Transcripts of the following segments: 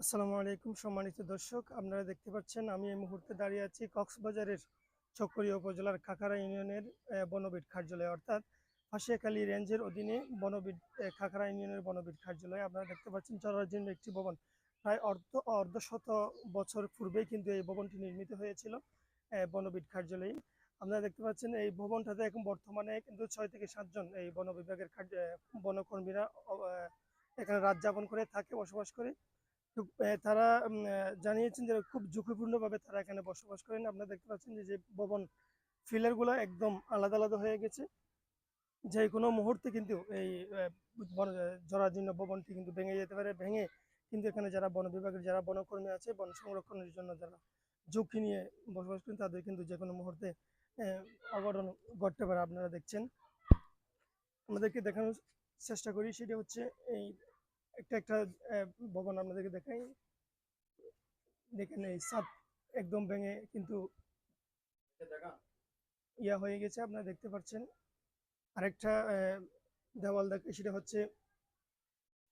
আসসালামু আলাইকুম সম্মানিত দর্শক। আপনারা দেখতে পাচ্ছেন আমি এই মুহূর্তে দাঁড়িয়ে আছি কক্সবাজারের চকরিয়া উপজেলার খাখারা ইউনিয়নের বনবিট কার্যালয়। অর্থাৎ ফাঁসিয়াখালী রেঞ্জের অধীনে বনবিট আহ, ইউনিয়নের বনবিট কার্যালয় আপনারা দেখতে পাচ্ছেন চরাজীর্ণ একটি ভবন। প্রায় অর্ধ অর্ধশত বছর পূর্বেই কিন্তু এই ভবনটি নির্মিত হয়েছিল বনবিট কার্যালয়ে। আপনারা দেখতে পাচ্ছেন এই ভবনটাতে এখন বর্তমানে কিন্তু ছয় থেকে সাতজন এই বন বিভাগের বনকর্মীরা এখানে রাত যাপন করে থাকে বসবাস করে। তারা জানিয়েছেন যে খুব ঝুঁকিপূর্ণভাবে তারা এখানে বসবাস করেন। আপনারা দেখতে পাচ্ছেন যে যে ভবন ফিলারগুলো একদম আলাদা আলাদা হয়ে গেছে। যে কোনো মুহূর্তে কিন্তু এই জরাজীর্ণ ভবনটি কিন্তু ভেঙে যেতে পারে। ভেঙে কিন্তু এখানে যারা বন বিভাগের যারা বনকর্মী আছে, বন সংরক্ষণের জন্য যারা ঝুঁকি নিয়ে বসবাস করেন, তাদের কিন্তু যে কোনো মুহূর্তে অঘটন ঘটতে পারে। আপনারা দেখছেন। আমাদেরকে দেখানোর চেষ্টা করি, সেটা হচ্ছে এই একটা একটা ভবন আপনাদেরকে দেখাই। দেখেন এই ছাদ একদম ভেঙে কিন্তু ইয়া হয়ে গেছে, আপনারা দেখতে পাচ্ছেন। আরেকটা দেওয়াল দেখে, সেটা হচ্ছে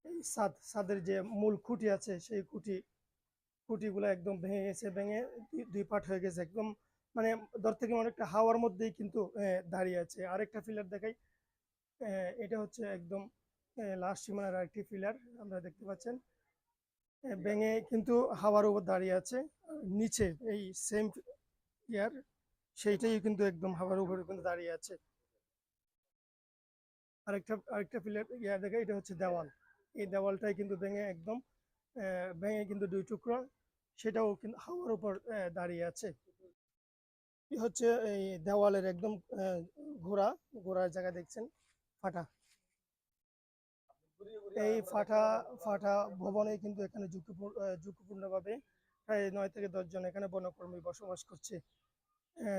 এই ছাদ সাদের যে মূল খুঁটি আছে, সেই খুঁটি, খুঁটিগুলো একদম ভেঙে গেছে, ভেঙে দুই- পাট হয়ে গেছে, একদম মানে ধর থেকে অনেকটা হাওয়ার মধ্যেই কিন্তু দাঁড়িয়ে আছে। আরেকটা ফিলার দেখাই এটা হচ্ছে একদম লাস্ট সীমানার আরেকটি ফিলার আপনারা দেখতে পাচ্ছেন। ভেঙে কিন্তু হাওয়ার উপর দাঁড়িয়ে আছে। নিচে এই সেম ইয়ার, সেইটাই কিন্তু একদম হাওয়ার উপরে কিন্তু দাঁড়িয়ে আছে। আরেকটা আরেকটা পিলার ইয়া দেখে এটা হচ্ছে দেওয়াল। এই দেওয়ালটাই কিন্তু ভেঙে একদম ভেঙে কিন্তু দুই টুকরো, সেটাও কিন্তু হাওয়ার উপর দাঁড়িয়ে আছে। হচ্ছে এই দেওয়ালের একদম ঘোড়া, ঘোড়ার জায়গা দেখছেন, ফাটা। এই ফাটা ফাটা ভবনে কিন্তু এখানে ঝুঁকিপূর্ণ ঝুঁকিপূর্ণভাবে প্রায় নয় থেকে দশ জন এখানে বনকর্মী বসবাস করছে।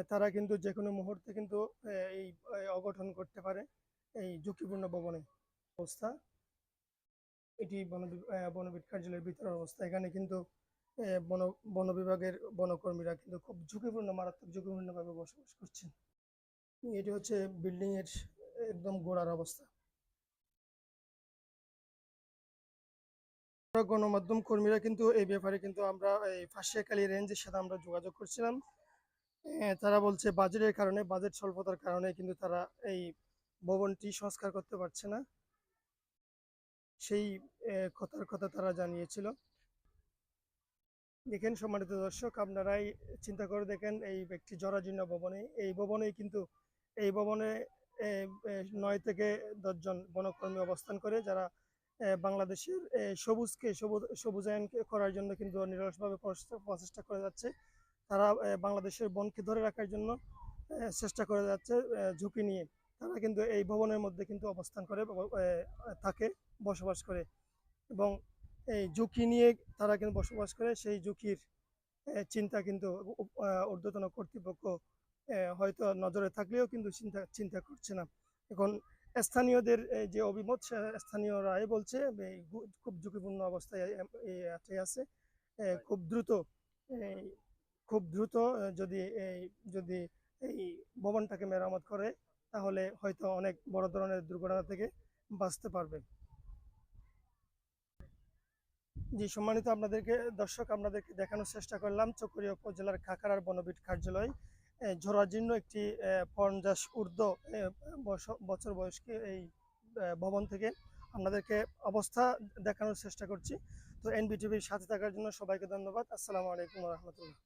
তারা কিন্তু যে কোনো মুহূর্তে কিন্তু এই অঘটন করতে পারে এই ঝুঁকিপূর্ণ ভবনে। অবস্থা এটি বন বি- আহ, বনবিট কার্যালয়ের ভিতরের অবস্থা। এখানে কিন্তু বন বন বিভাগের বনকর্মীরা কিন্তু খুব ঝুঁকিপূর্ণ মারাত্মক ঝুঁকিপূর্ণভাবে বসবাস করছেন। এটি হচ্ছে বিল্ডিংয়ের একদম গোড়ার অবস্থা। গণমাধ্যম কর্মীরা কিন্তু এই ব্যাপারে কিন্তু আমরা এই ফাঁসিয়াখালী রেঞ্জের সাথে আমরা যোগাযোগ করছিলাম। তারা বলছে বাজেটের কারণে, বাজেট স্বল্পতার কারণে কিন্তু তারা এই ভবনটি সংস্কার করতে পারছে না। সেই কথার কথা তারা জানিয়েছিল। দেখেন সম্মানিত দর্শক, আপনারাই চিন্তা করে দেখেন এই একটি জরাজীর্ণ ভবনে, এই ভবনে কিন্তু, এই ভবনে নয় থেকে দশজন বনকর্মী অবস্থান করে, যারা বাংলাদেশের সবুজকে, সবুজ সবুজায়ন করার জন্য কিন্তু নিরলসভাবে প্রচেষ্টা করে যাচ্ছে। তারা বাংলাদেশের বনকে ধরে রাখার জন্য চেষ্টা করে যাচ্ছে ঝুঁকি নিয়ে। তারা কিন্তু এই ভবনের মধ্যে কিন্তু অবস্থান করে থাকে, বসবাস করে। এবং এই ঝুঁকি নিয়ে তারা কিন্তু বসবাস করে, সেই ঝুঁকির চিন্তা কিন্তু ঊর্ধ্বতন কর্তৃপক্ষ হয়তো নজরে থাকলেও কিন্তু চিন্তা চিন্তা করছে না। এখন স্থানীয়দের যে অভিমত স্থানীয়রাই বলছে খুব ঝুঁকিপূর্ণ অবস্থায় এই আছে। খুব দ্রুত খুব দ্রুত যদি এই যদি এই ভবনটাকে মেরামত করে তাহলে হয়তো অনেক বড় ধরনের দুর্ঘটনা থেকে বাঁচতে পারবে। জি সম্মানিত আপনাদেরকে দর্শক আপনাদেরকে দেখানোর চেষ্টা করলাম চকরিয়া উপজেলার খাকারার বনবিট কার্যালয়। জরাজীর্ণ একটি পঞ্চাশ ঊর্ধ্ব বছর বয়সকে এই ভবন থেকে আপনাদেরকে অবস্থা দেখানোর চেষ্টা করছি। তো এনবিটিভির সাথে থাকার জন্য সবাইকে ধন্যবাদ। আসসালামু আলাইকুম রহমতুল্লাহ।